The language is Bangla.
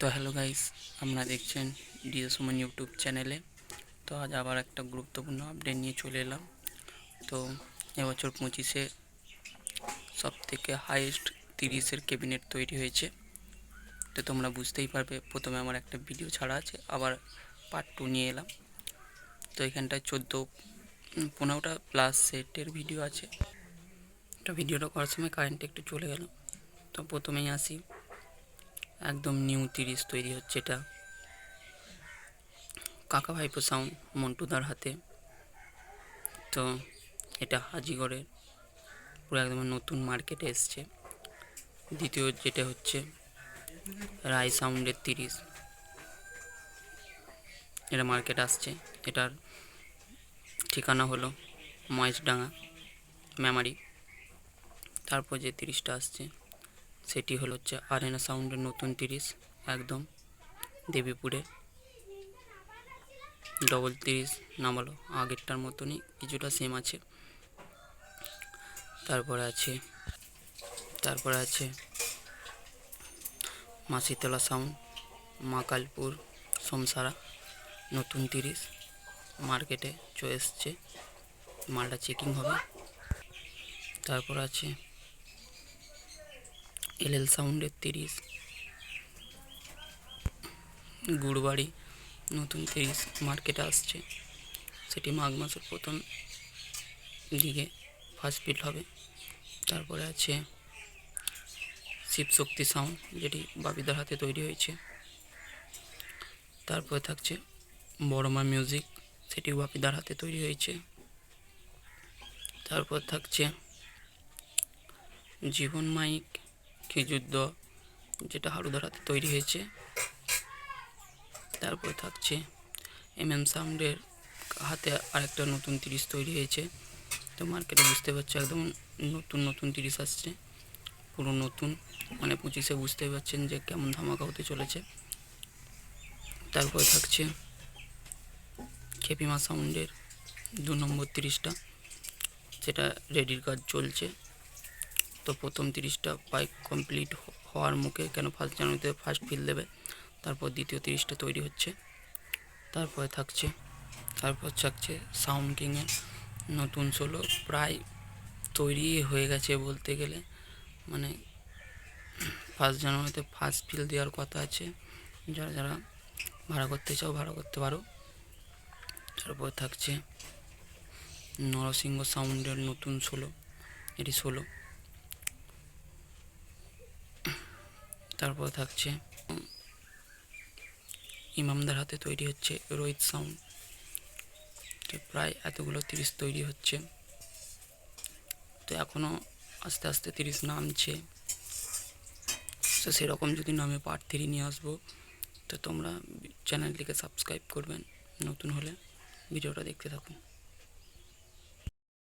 তো হ্যালো গাইস, আপনারা দেখছেন ডিএস সুমন ইউটিউব চ্যানেলে। তো আজ আবার একটা গুরুত্বপূর্ণ আপডেট নিয়ে চলে এলাম। তো এবছর পঁচিশে সব থেকে হাইয়েস্ট তিরিশের ক্যাবিনেট তৈরি হয়েছে। তো তোমরা বুঝতেই পারবে, প্রথমে আমার একটা ভিডিও ছাড়া আছে, আবার পার্ট টু নিয়ে এলাম। তো এখানটায় চোদ্দ পনেরোটা প্লাস সেটের ভিডিও আছে। তো ভিডিওটা করার সময় কারেন্ট একটু চলে গেল। তো প্রথমেই আসি। একদম নিউ তিরিশ তৈরি হচ্ছে এটা। কাকা ভাইপো সাউন্ড মন্টুদার হাতে। তো এটা হাজিগড়ের, পুরো একদম নতুন মার্কেটে এসছে। দ্বিতীয় যেটা হচ্ছে রায় সাউন্ডের তিরিশ। এটা মার্কেট আসছে। এটার ঠিকানা হলো মহেশডাঙ্গা মেমারি তারপর যে তিরিশটা আসছে। সেটি হলো হচ্ছে আরেনা সাউন্ডের নতুন তিরিশ, একদম দেবীপুরে। ডবল তিরিশ নামালো, আগেরটার মতনই কিছুটা সেম আছে। তারপরে আছে তারপরে আছে মা শীতলা সাউন্ড মা কালপুর, সোমসারা, নতুন তিরিশ। মার্কেটে চলে এসছে, মালটা চেকিং হবে। তারপর আছে এল এল সাউন্ডের তিরিশ। গুড়বাড়ি, নতুন তিরিশ মার্কেটে আসছে। সেটি মাঘ মাসের প্রথম দিকে ফার্স্ট বিট হবে। তারপরে আছে শিবশক্তি সাউন্ড যেটি বাবিদার হাতে তৈরি হয়েছে। তারপরে থাকছে বড়মা মিউজিক সেটি বাপিদার হাতে তৈরি হয়েছে। তারপর থাকছে জীবন মাইক খেজুদ্দ যেটা হারুদার হাতে তৈরি হয়েছে। তারপর থাকছে এম এম সাউন্ডের হাতে আরেকটা নতুন তিরিশ তৈরি হয়েছে। তো মার্কেটে বুঝতে পারছ, একদম নতুন নতুন তিরিশ আসছে। পুরো নতুন মানে পঁচিশে বুঝতেই পারছেন যে কেমন ধামাকা হতে চলেছে। তারপর থাকছে খেপিমা সাউন্ডের দু নম্বর তিরিশটা, যেটা রেডির কাজ চলছে। তো প্রথম তিরিশটা বাইক কমপ্লিট হওয়ার মুখে কেন ফার্স্ট জানুয়ারিতে ফার্স্ট ফিল দেবে? তারপর দ্বিতীয় তিরিশটা তৈরি হচ্ছে। তারপরে থাকছে, তারপর থাকছে সাউন্ড কিংয়ের নতুন ষোলো প্রায় তৈরি হয়ে গেছে বলতে গেলে। মানে ফার্স্ট জানুয়ারিতে ফার্স্ট ফিল দেওয়ার কথা আছে। যারা যারা ভাড়া করতে চাও ভাড়া করতে পারো। তারপর থাকছে নরসিংহ সাউন্ডের নতুন ষোলো এটি ষোলো তারপর থাকছে। ইমামদার হাতে তৈরি হচ্ছে রোহিত সাউন্ড। তো প্রায় এতগুলো তিরিশ তৈরি হচ্ছে। তো এখনও আস্তে আস্তে তিরিশ নামছে। তো সেরকম যদি নামে পার্ট থ্রি নিয়ে আসব, তো তোমরা চ্যানেলটিকে সাবস্ক্রাইব করবেন। নতুন হলে ভিডিওটা দেখতে থাকুন।